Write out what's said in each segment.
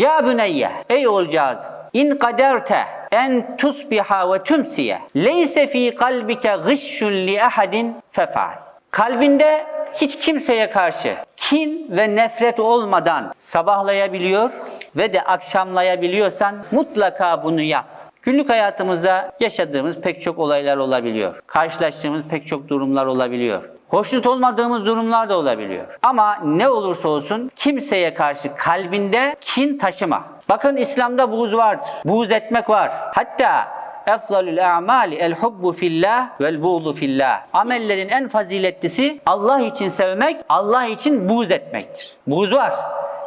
Ya büneyye, ey oğulcağız, in kaderte en tusbiha ve tümsiye, leyse fi kalbike gışşun li ahadin fefaal. Kalbinde hiç kimseye karşı kin ve nefret olmadan sabahlayabiliyor ve de akşamlayabiliyorsan mutlaka bunu yap. Günlük hayatımızda yaşadığımız pek çok olaylar olabiliyor. Karşılaştığımız pek çok durumlar olabiliyor. Hoşnut olmadığımız durumlar da olabiliyor. Ama ne olursa olsun kimseye karşı kalbinde kin taşıma. Bakın İslam'da buğz vardır. Buğz etmek var. Hatta efzalül a'mali el hubbu fillah vel buğdu fillah. Amellerin en faziletlisi Allah için sevmek, Allah için buğz etmektir. Buğz var.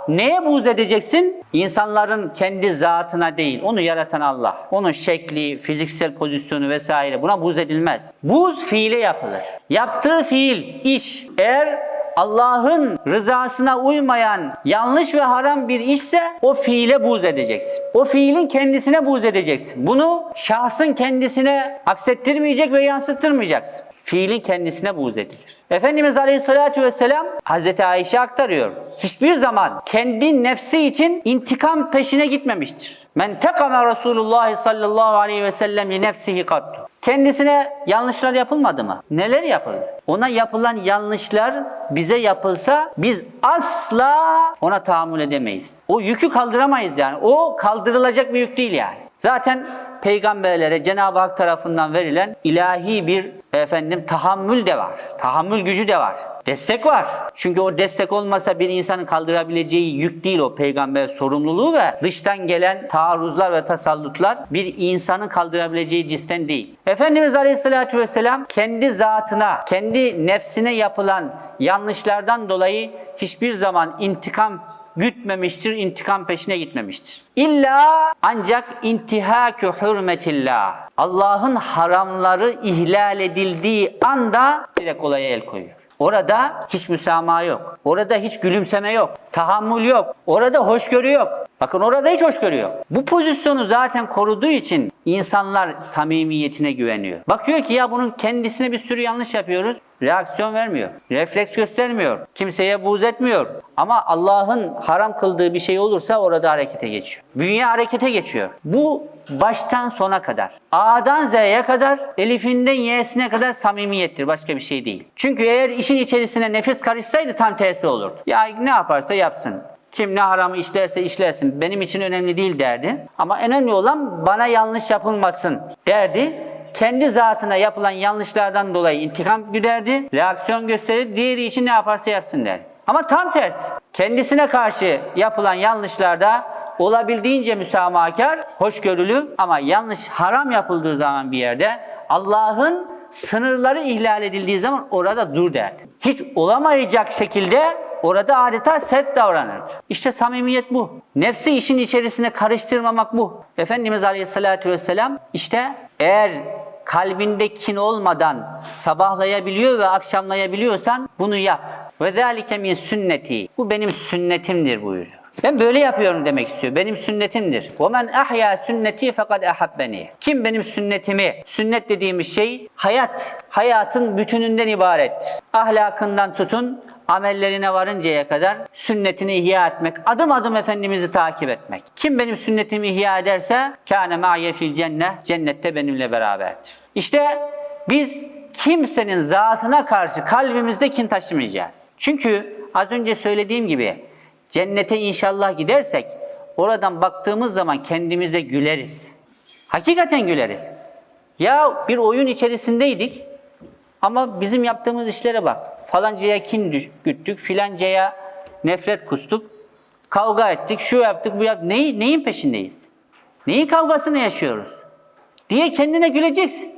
Neye buğz edeceksin? İnsanların kendi zatına değil, onu yaratan Allah. Onun şekli, fiziksel pozisyonu vesaire buna buğz edilmez. Buğz fiile yapılır. Yaptığı fiil, iş eğer Allah'ın rızasına uymayan yanlış ve haram bir işse o fiile buğz edeceksin. O fiilin kendisine buğz edeceksin. Bunu şahsın kendisine aksettirmeyecek ve yansıttırmayacaksın. Fiilin kendisine buğz edilir. Efendimiz Aleyhisselatü Vesselam Hazreti Ayşe aktarıyor. Hiçbir zaman kendi nefsi için intikam peşine gitmemiştir. Men tekame Resulullah sallallahu aleyhi ve sellem li nefsihi kattu. Kendisine yanlışlar yapılmadı mı? Neler yapıldı? Ona yapılan yanlışlar bize yapılsa biz asla ona tahammül edemeyiz. O yükü kaldıramayız yani. O kaldırılacak bir yük değil yani. Zaten peygamberlere Cenab-ı Hak tarafından verilen ilahi bir efendim tahammül de var. Tahammül gücü de var. Destek var. Çünkü o destek olmasa bir insanın kaldırabileceği yük değil o peygamber sorumluluğu ve dıştan gelen taarruzlar ve tasallutlar bir insanın kaldırabileceği cisten değil. Efendimiz Aleyhisselatü Vesselam kendi zatına, kendi nefsine yapılan yanlışlardan dolayı hiçbir zaman intikam gütmemiştir, intikam peşine gitmemiştir. İlla ancak intihakü hürmetillah. Allah'ın haramları ihlal edildiği anda direkt olaya el koyuyor. Orada hiç müsamaha yok. Orada hiç gülümseme yok. Tahammül yok. Orada hoşgörü yok. Bakın orada hiç hoşgörü yok. Bu pozisyonu zaten koruduğu için insanlar samimiyetine güveniyor. Bakıyor ki ya bunun kendisine bir sürü yanlış yapıyoruz. Reaksiyon vermiyor. Refleks göstermiyor. Kimseye buğz etmiyor. Ama Allah'ın haram kıldığı bir şey olursa orada harekete geçiyor. Bünye harekete geçiyor. Bu baştan sona kadar. A'dan Z'ye kadar, Elif'inden Y'sine kadar samimiyettir. Başka bir şey değil. Çünkü eğer işin içerisine nefis karışsaydı tam tersi olurdu. Ya ne yaparsa yapsın. Kim ne haramı işlerse işlersin. Benim için önemli değil derdi. Ama önemli olan bana yanlış yapılmasın derdi. Kendi zatına yapılan yanlışlardan dolayı intikam güderdi. Reaksiyon gösterir. Diğeri için ne yaparsa yapsın derdi. Ama tam tersi. Kendisine karşı yapılan yanlışlarda olabildiğince müsamahakar, hoşgörülü ama yanlış haram yapıldığı zaman bir yerde Allah'ın sınırları ihlal edildiği zaman orada dur derdi. Hiç olamayacak şekilde orada adeta sert davranırdı. İşte samimiyet bu. Nefsi işin içerisine karıştırmamak bu. Efendimiz Aleyhisselatü Vesselam işte eğer kalbinde kin olmadan sabahlayabiliyor ve akşamlayabiliyorsan bunu yap. Ve zâlike min sünneti. Bu benim sünnetimdir buyuruyor. Ben böyle yapıyorum demek istiyor. Benim sünnetimdir. وَمَنْ اَحْيَا sünneti فَقَدْ اَحَبَّنِي Kim benim sünnetimi, sünnet dediğimiz şey hayat, hayatın bütününden ibarettir. Ahlakından tutun, amellerine varıncaya kadar sünnetini ihya etmek, adım adım Efendimiz'i takip etmek. Kim benim sünnetimi ihya ederse kâne ma'ye fil cennet, cennette benimle beraberdir. İşte biz kimsenin zatına karşı kalbimizde kin taşımayacağız. Çünkü az önce söylediğim gibi cennete inşallah gidersek oradan baktığımız zaman kendimize güleriz. Hakikaten güleriz. Ya bir oyun içerisindeydik ama bizim yaptığımız işlere bak. Falancaya kin güttük, filancaya nefret kustuk, kavga ettik, şu yaptık, bu yaptık. Neyi, neyin peşindeyiz? Neyin kavgasını yaşıyoruz? Diye kendine güleceksin.